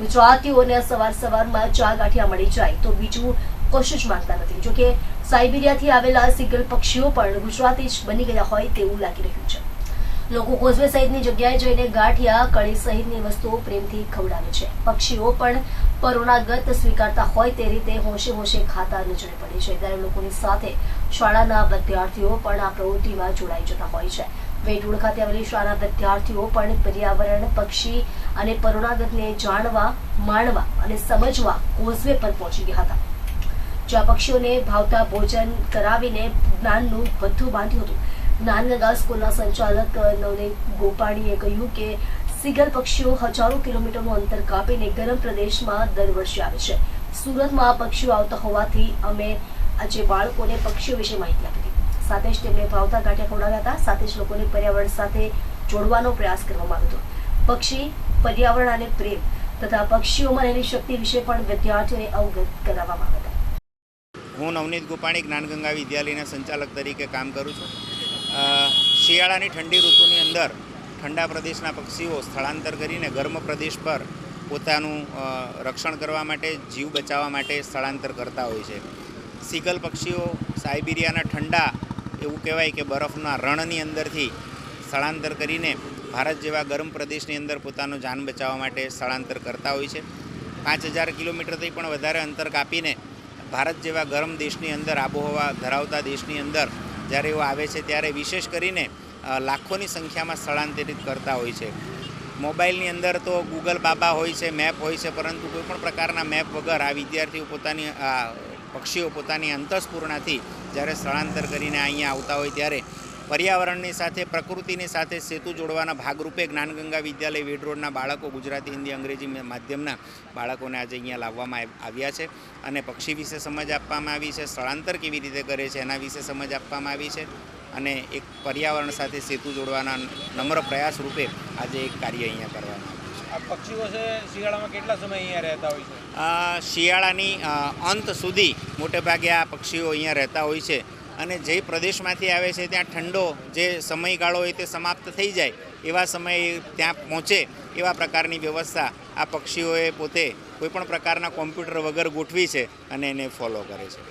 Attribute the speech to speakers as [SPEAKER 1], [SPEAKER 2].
[SPEAKER 1] ગુજરાતીઓને સવાર સવારમાં ચા ગાંઠિયા મળી જાય તો બીજું કશું જ માંગતા નથી. જોકે સાઇબિરિયાથી આવેલા સિગલ પક્ષીઓ પણ ગુજરાતી જ બની ગયા હોય તેવું લાગી રહ્યું છે. લોકો કોઝવે સહિતની જગ્યાએ જઈને ગાંઠિયા, કળી સહિતની વસ્તુઓ પ્રેમથી ખવડાવે છે. પક્ષીઓ પણ પરોણાગત સ્વીકારતા હોય તે રીતે હોશે હોશે ખાતા નજરે પડે છે. ત્યારે લોકોની સાથે શાળાના વિદ્યાર્થીઓ પણ આ પ્રવૃત્તિમાં જોડાઈ જતા હોય છે. વેટુળ ખાતે આવેલી શાળાના વિદ્યાર્થીઓ પણ પર્યાવરણ, પક્ષી અને પરોણાગતને જાણવા, માણવા અને સમજવા કોઝવે પર પહોંચી ગયા હતા. જ્યાં પક્ષીઓને ભાવતા ભોજન કરાવીને જ્ઞાનનું બધું બાંધ્યું હતું. જ્ઞાનગંગા સ્કૂલના સંચાલક નવનીત ગોપાણીએ કહ્યું કે સિગલ પક્ષીઓ હજારો કિલોમીટરનું અંતર કાપીને ગરમ પ્રદેશમાં દર વર્ષે આવે છે. સુરતમાં આ પક્ષીઓ આવતા હોવાથી અમે આજે બાળકોને પક્ષીઓ વિશે માહિતી આપી હતી. સાથે જ તેમને ભાવતા ગાંઠિયા ખવડાવ્યા હતા. સાથે જ લોકોને પર્યાવરણ સાથે જોડવાનો પ્રયાસ કરવામાં આવ્યો પક્ષી, પર્યાવરણ અને પ્રેમ તથા પક્ષીઓમાં રહેલી શક્તિ વિશે પણ વિદ્યાર્થીઓને અવગત કરાવવામાં આવ્યા હતા.
[SPEAKER 2] હું નવનીત ગોપાણી જ્ઞાનગંગા વિદ્યાલયના સંચાલક તરીકે કામ કરું છું. શિયાળાની ઠંડી ઋતુની અંદર ઠંડા પ્રદેશના પક્ષીઓ સ્થળાંતર કરીને ગરમ પ્રદેશ પર પોતાનું રક્ષણ કરવા માટે, જીવ બચાવવા માટે સ્થળાંતર કરતા હોય છે. સિગલ પક્ષીઓ સાઇબિરિયાના ઠંડા, એવું કહેવાય કે બરફના રણની અંદરથી સ્થળાંતર કરીને ભારત જેવા ગરમ પ્રદેશની અંદર પોતાનું જાન બચાવવા માટે સ્થળાંતર કરતા હોય છે. પાંચ હજાર કિલોમીટરથી પણ વધારે અંતર કાપીને ભારત જેવા ગરમ દેશની અંદર, આબોહવા ધરાવતા દેશની અંદર જ્યારે એઓ આવે છે ત્યારે વિશેષ કરીને લાખોની સંખ્યામાં સ્થળાંતરિત કરતા હોય છે. મોબાઈલની અંદર તો ગૂગલ બાબા હોય છે મેપ હોય છે, પરંતુ કોઈપણ પ્રકારના મેપ વગર આ વિદ્યાર્થીઓ પોતાની પક્ષીઓ પોતાની અંતસ્પૂર્ણાથી જ્યારે સ્થળાંતર કરીને અહીંયા આવતા હોય ત્યારે પર્યાવરણની સાથે પ્રકૃતિની સાથે સેતુ જોડવાના ભાગરૂપે જ્ઞાનગંગા વિદ્યાલય વેડરોડના બાળકો ગુજરાતી હિન્દી અંગ્રેજી માધ્યમના બાળકોને આજે અહીંયા લાવવામાં આવ્યા છે અને પક્ષી વિશે સમજ આપવામાં આવી છે સ્થળાંતર કેવી રીતે કરે છે એના વિશે સમજ આપવામાં આવી છે અને એક પર્યાવરણ સાથે સેતુ જોડવાના નમ્ર પ્રયાસ રૂપે આજે એક કાર્ય અહીંયા કરવામાં
[SPEAKER 3] આ પક્ષીઓ છે શિયાળામાં કેટલા સમય અહીંયા રહેતા હોય છે?
[SPEAKER 2] શિયાળાની અંત સુધી મોટે ભાગે આ પક્ષીઓ અહીંયા રહેતા હોય છે. અને જે પ્રદેશમાંથી આવે છે, ત્યાં ઠંડો જે સમયગાળો હોય તે સમાપ્ત થઈ જાય, એવા સમયે ત્યાં પહોંચે, એવા પ્રકારની વ્યવસ્થા આ પક્ષીઓએ પોતે કોઈપણ પ્રકારના કોમ્પ્યુટર વગર ગોઠવી છે અને એને ફોલો કરે છે.